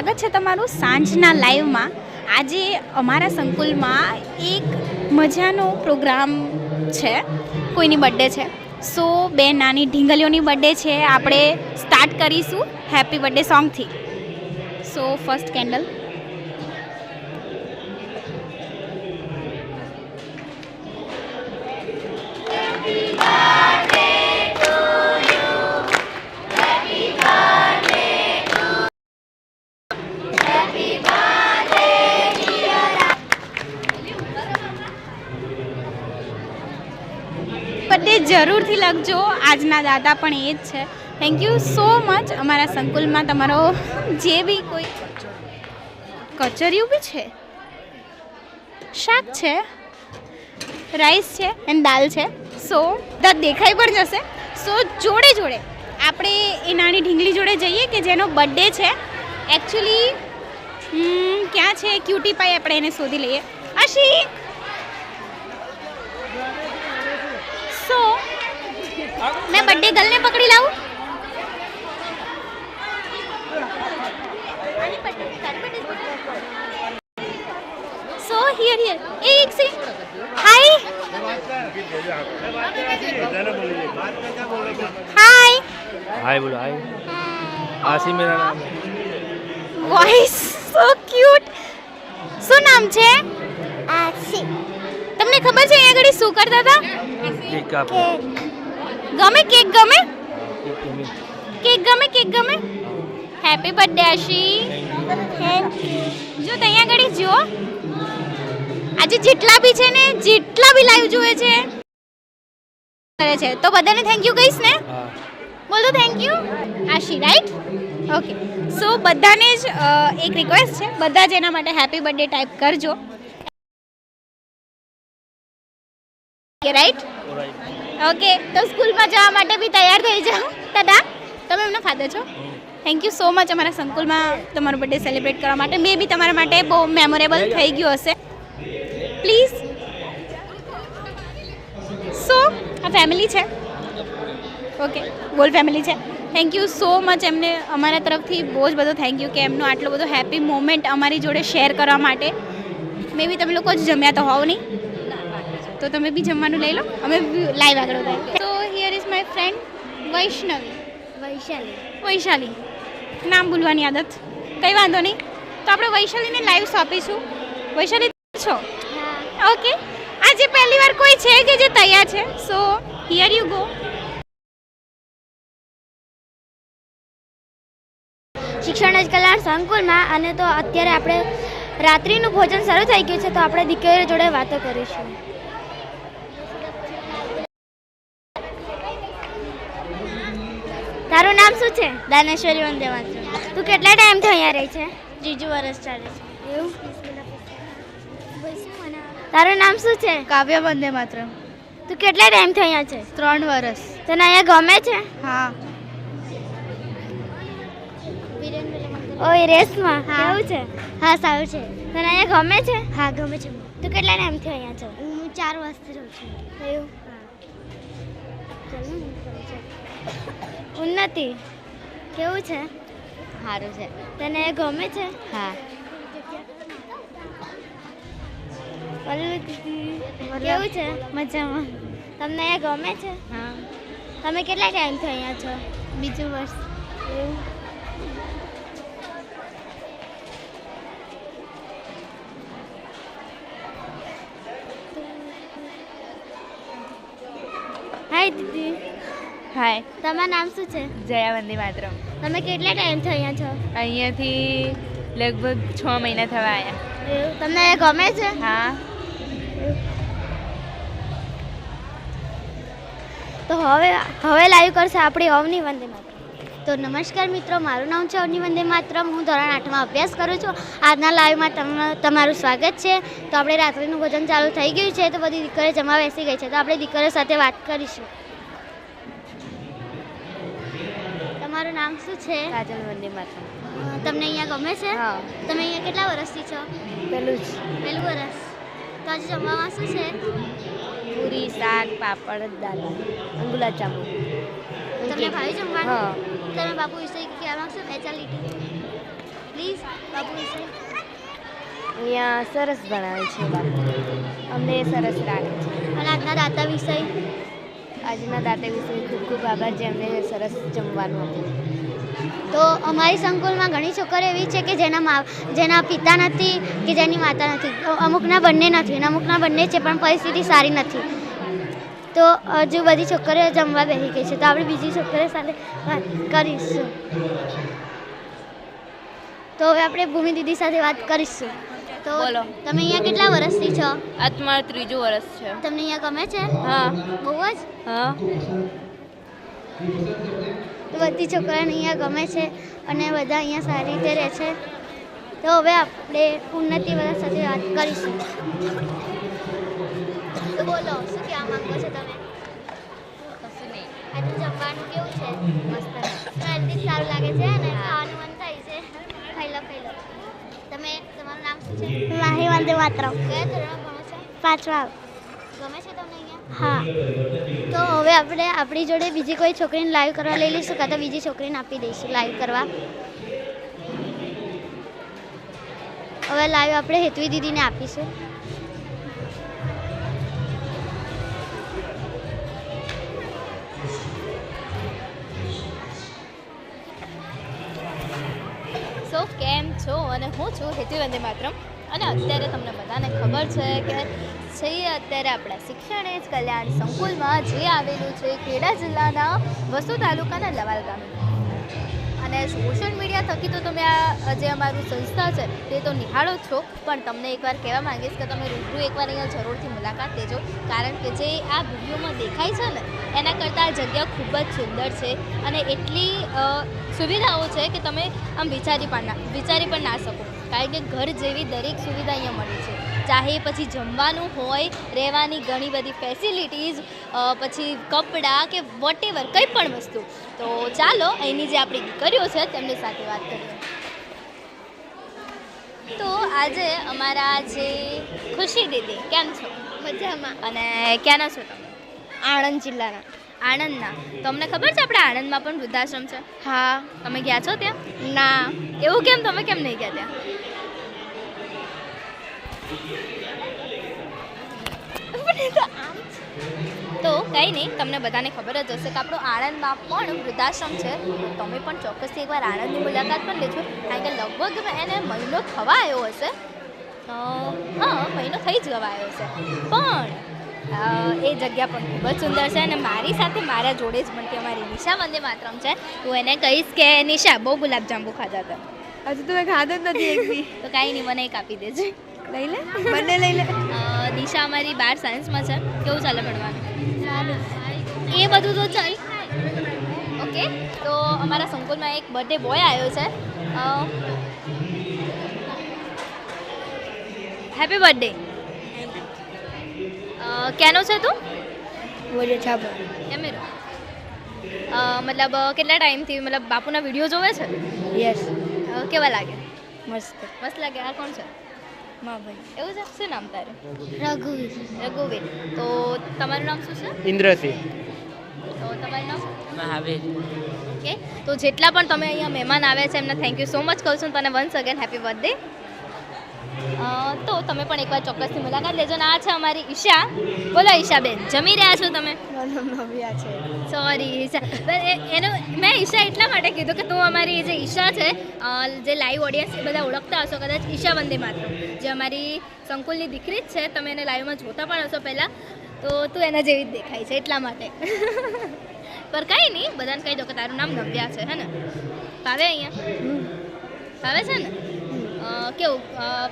સ્વાગત છે તમારું સાંજના લાઈવમાં. આજે અમારા સંકુલમાં એક મજાનો પ્રોગ્રામ છે, કોઈની બર્થડે છે. સો, બે નાની ઢીંગલીઓની બર્થડે છે. આપણે સ્ટાર્ટ કરીશું happy birthday સોંગથી. So, first candle. Birthday જરૂરથી લખજો. આજના દાદા પણ એ જ છે. થેન્ક યુ સો મચ અમારા સંકુલમાં તમારો જે બી કોઈ કચરિયું બી છે? શાક છે રાઈસ છે એન્ડ દાલ છે. સો બધા દેખાઈ પણ જશે. સો જોડે જોડે આપણે એ નાની ઢીંગલી જોડે જઈએ કે જેનો બર્થડે છે. એકચ્યુઅલી ક્યાં છે? ક્યુટી પાઈ આપણે એને શોધી લઈએ. આશી સો મેં બર્થડે ગર્લને પકડી લાવું? સો હિયર હિયર એ એક સે હાય હાય હાય બોલો હાય આસી મેરા નામ વોઇસ સો ક્યુટ શું નામ છે? આસી તમને ખબર છે અહીંયા આગળ શું કરતા હતા? કેક કાપો ગમે કેક ગમે? કેક ગમે. કેક ગમે હેપી બર્થડે આશી જો ત્યાં આગળ જુઓ. આજે જેટલા બી છે ને જેટલા બી લાઈવ જુએ છે કરે છે. તો બધાને થેન્ક યુ કહીશ ને? બોલ તો thank you Aashi right okay so બધાને જ એક રિક્વેસ્ટ છે. બધા જ એના માટે હેપી બર્થડે ટાઈપ કરજો. રાઈટ ઓકે તો સ્કૂલમાં જવા માટે બી તૈયાર થઈ જાઓ. દાદા તમે એમના ફાધર છો? થેન્ક યુ સો મચ અમારા સંકુલમાં તમારો બર્થડે સેલિબ્રેટ કરવા માટે. મે બી તમારા માટે બહુ મેમોરેબલ થઈ ગયું હશે. પ્લીઝ સો આ ફેમિલી છે. ઓકે ગોલ ફેમિલી છે. થેન્ક યુ સો મચ એમને અમારા તરફથી બહુ જ બધો થેન્ક યુ કે એમનો આટલો બધો હેપી મોમેન્ટ અમારી જોડે શેર કરવા માટે. મે બી તમે લોકો જ જમ્યા તો હોવ નહીં. તો તમે બી જમવાનું લઈ લો. અમે લાઈવ આગળ વધારે તો here is my friend Vaishnavi. Vaishali. Vaishali. નામ ભૂલવાની આદત. કંઈ વાંધો નહીં. તો આપણે વૈશાલીને લાઈવ સોંપીશું વૈશાલી છો? ઓકે આજે પહેલી વાર કોઈ છે કે જે તૈયાર છે? સો હિયર યુ ગો શિક્ષણ જ કલ્યાણ સંકુલમાં અને તો અત્યારે આપણે રાત્રિનું ભોજન શરૂ થઈ ગયું છે તો આપણે દીકરીઓ જોડે વાતો કરીશું. તારું નામ શું છે? દાનેશ્વરી વંદે માતરમ. તું કેટલા ટાઈમથી અહીંયા રહી છે? ત્રીજું વર્ષ ચાલે છે. એવું? તારું નામ શું છે? કાવ્ય વંદે માત્ર તું કેટલા ટાઈમથી અહીંયા છે? ત્રણ વર્ષ. તને અહીંયા ગમે છે? હા. ઓય રેસમાં હા. કેવું છે? હા સારું છે. તને અહીંયા ગમે છે? હા ગમે છે. તું કેટલા ટાઈમથી અહીંયા છો? હું ચાર વર્ષથી રહું છું. એવું? ઉન્નતિ. કેવું છે? સારું છે. તને ગમે છે? હા. કેવું છે? મજામાં. તમને એ ગમે છે? હા. તમે કેટલા ટાઈમથી અહીંયા છો? બીજું વર્ષ એવું? હાય દીદી. હાય તમારું નામ શું છે? જયા વંદે માતરમ. તમે કેટલા ટાઈમથી અહીંયા છો? અહીંયાથી લગભગ છ મહિના થવા આવ્યા તમને ગમે છે? હા. તો હવે હવે લાઈવ કરશે આપણી અવની વંદે માતરમ. તો નમસ્કાર મિત્રો મારું નામ છે અવની વંદે માતરમ. હું ધોરણ આઠમાં અભ્યાસ કરું છું. આજના લાઈવમાં તમ- તમારું સ્વાગત છે. તો આપણે રાત્રિનું ભોજન ચાલુ થઈ ગયું છે તો બધી દીકરીઓ જમા બેસી ગઈ છે. તો આપણે દીકરીઓ સાથે વાત કરીશું. તમારું નામ શું છે? કાજલ વંદે માતરમ. તમને અહીંયા ગમે છે? તમે અહીંયા કેટલા વર્ષથી છો? પહેલું જ. પહેલું વર્ષ. તો આજે જમવામાં શું છે? પૂરી શાક પાપડ દાલ ગુલાબ જાંબુ. તમને ભાવી જમવાનું? તમે બાપુ વિશે કહેવા માંગશો? બે ચાર લીટી. પ્લીઝ બાપુ વિશે. અહીંયા સરસ ભણાવે છે બાપુ. અમને સરસ લાગે છે. અને આજના દાતા વિષય આજના દાતા વિશે ખૂબ ખૂબ આભાર જે અમને સરસ જમવાનું હતું તો અમારી સંકુલમાં ઘણી છોકરીઓ એવી છે કે જેના મા, જેના પિતા નથી કે જેની માતા નથી. અમુકના બંને નથી અને અમુકના બંને છે પણ પરિસ્થિતિ સારી નથી. તો હજુ બધી છોકરીઓ જમવા બેસી ગઈ છે, તો આપણે બીજી છોકરીઓ સાથે વાત કરીશું. તો હવે આપણે ભૂમિ દીદી સાથે વાત કરીશું. તો બોલો. તમે અહીંયા કેટલા વર્ષથી છો? આ તમારું ત્રીજું વર્ષ છે. તમને અહીંયા ગમે છે? હા. બહુ જ? હા. તો બધી છોકરાને અહીંયા ગમે છે અને બધા અહીંયા સારી રીતે રહે છે. તો હવે આપણે ઉન્નતિ બધા સાથે વાત કરીશું. તો બોલો શું કહેવા માંગો છો તમે? કશું નહીં. આજે જમવાનું કેવું છે? મસ્ત. હેલ્ધી સારું લાગે છે અને ખાવાનું મન થાય છે. ખાઈ લો ખાઈ લો તમે તમારું નામ શું છે માહી વંદે માત્ર કયા ધોરણમાં ભણો પાંચમા. હા. તો હવે આપણે આપણી જોડે બીજી કોઈ છોકરીને લાઈવ કરવા લઈ લઈશું કાં તો બીજી છોકરીને આપી દઈશું લાઈવ કરવા? હવે લાઈવ આપણે હેતવી દીદીને આપીશું. અને હું છું હેતુ વંદે માત્રમ. અને અત્યારે તમને બધાને ખબર છે કે છે અત્યારે આપણા શિક્ષણ જ કલ્યાણ સંકુલમાં જે આવેલું છે ખેડા જિલ્લાના વસુ તાલુકાના લવાલ ગામે. અને સોશિયલ મીડિયા થકી તો તમે આ જે અમારું સંસ્થા છે, તે તો નિહાળો છો. પણ તમને એકવાર કહેવા માંગીશ કે તમે રૂબરૂ એકવાર અહીંયા જરૂરથી મુલાકાત લેજો. કારણ કે જે આ વિડીયોમાં દેખાય છે ને, એના કરતાં આ જગ્યા ખૂબ જ સુંદર છે. અને એટલી સુવિધાઓ છે કે તમે આમ વિચારી પણ ના, વિચારી પણ ના શકો. કારણ કે ઘર જેવી દરેક સુવિધા અહીંયા મળી છે. ચાહે પછી જમવાનું હોય રહેવાની ઘણી બધી ફેસિલિટીઝ પછી કપડાં કે વોટ એવર કંઈ પણ વસ્તુ. તો ચાલો અહીંની જે આપણી દીકરીઓ છે તેમની સાથે વાત કરીએ. તો આજે અમારા જે ખુશી દીદી કેમ છો? મજામાં. અને ક્યાંના છો તમે? આણંદ જિલ્લાના. આણંદના. તમને ખબર છે આપણે આણંદમાં પણ વૃદ્ધાશ્રમ છે? હા. તમે ગયા છો ત્યાં? ના. એવું કેમ? તમે કેમ નહીં ગયા ત્યાં? તો કંઈ નહીં તમને બધાને ખબર જ હશે કે આપણો આણંદમાં પણ વૃદ્ધાશ્રમ છે. તમે પણ ચોક્કસથી એકવાર આણંદની મુલાકાત પણ લેજો કારણ કે લગભગ એને મહિનો થવા આવ્યો હશે હા મહિનો થઈ જ ગવાયો હશે. છે પણ એ જગ્યા પણ ખૂબ જ સુંદર છે અને મારી સાથે મારા જોડે જ બનતી અમારી નિશા વંદે માતરમ છે. હું એને કહીશ કે નિશા બહુ ગુલાબજાંબુ ખાધા હતા. હજુ તો મેં ખાધો જ નથી તો કાંઈ નહીં મને એક આપી દેજે. લઈ લે? બંને લઈ લે? દિશા અમારી બાર સાયન્સમાં છે. કેવું ચાલે ભણવાનું? એ બધું તો ચાલ. ઓકે? તો અમારા સંકુલમાં એક બર્થડે બોય આવ્યો છે. હેપી બર્થડે ક્યાંનો છે તું? છાપા. કેમેરો મતલબ કેટલા ટાઈમથી મતલબ બાપુના વીડિયો જોવે છે? યસ કેવા લાગે? મસ્ત. મસ્ત લાગે? આ કોણ છે? માં એવું છે? શું નામ તારું? રઘુવીર. રઘુવીર. તો તમારું નામ શું છે? ઇન્દ્રસિંહ તો તમારું નામ? મહાવીર. ઓકે. તો જેટલા પણ તમે અહીંયા મહેમાન આવ્યા છે એમને થેન્ક યુ સો મચ કહું છું તને વન્સ અગેન હેપી બર્થડે તો તમે પણ એકવાર ચોક્કસથી મુલાકાત લેજો. ને આ છે અમારી ઈશા. બોલો ઈશાબેન જમી રહ્યા છો તમે? નવ્યા છે. સોરી ઈશા. એનો મેં ઈશા એટલા માટે કીધું કે તું અમારી જે ઈશા છે જે લાઈવ ઓડિયન્સ એ બધા ઓળખતા હશો કદાચ ઈશા વંદે માત્ર. જે અમારી સંકુલની દીકરી જ છે તમે એને લાઈવમાં જોતા પણ હશો પહેલાં. તો તું એના જેવી જ દેખાય છે એટલા માટે. પર કાંઈ નહીં બધાને કહી દો કે તારું નામ નવ્યા છે હે ને? ભાવે અહીંયા? ભાવે છે ને? કેવું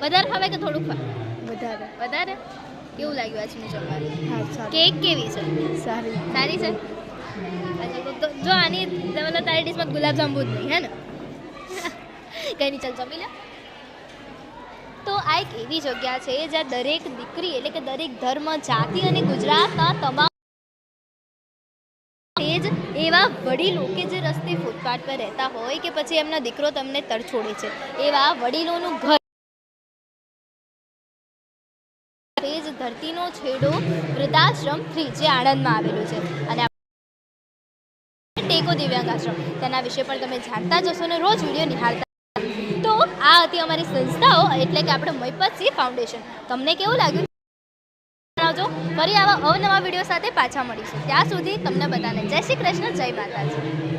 વધારે ભાવે કે થોડુંક ભાવે વધારે. વધારે? કેવું લાગ્યું આજનું જમવાનું? કેક કેવી છે? સારી. સારી છે? જો આની મતલબ તારી ડીશમાં ગુલાબજાંબુ જ નહીં હે ને? કંઈ નહીં ચાલ જમી લે. તો આ એક એવી જગ્યા છે જ્યાં દરેક દીકરી એટલે કે દરેક ધર્મ જાતિ અને ગુજરાતના તમામ તે જ એવા વડીલો કે જે રસ્તે ફૂટપાથ પર રહેતા હોય કે પછી એમનો દીકરો તમને તરછોડે છે, એવા વડીલોનું ઘર તે જ ધરતીનો છેડો વૃદ્ધાશ્રમ થ્રી જે આણંદમાં આવેલું છે. અને ટેકો દિવ્યાંગ આશ્રમ તેના વિશે પણ તમે જાણતા જ હશો ને રોજ વીડિયો નિહાળતા તો આ હતી અમારી સંસ્થાઓ એટલે કે આપણે મહિપતસિંહ ફાઉન્ડેશન. તમને કેવું લાગ્યું? જણાવજો ફરી આવા અવનવા વીડિયો સાથે પાછા મળીશું. ત્યાં સુધી તમને બધાને જય શ્રી કૃષ્ણ, જય માતાજી.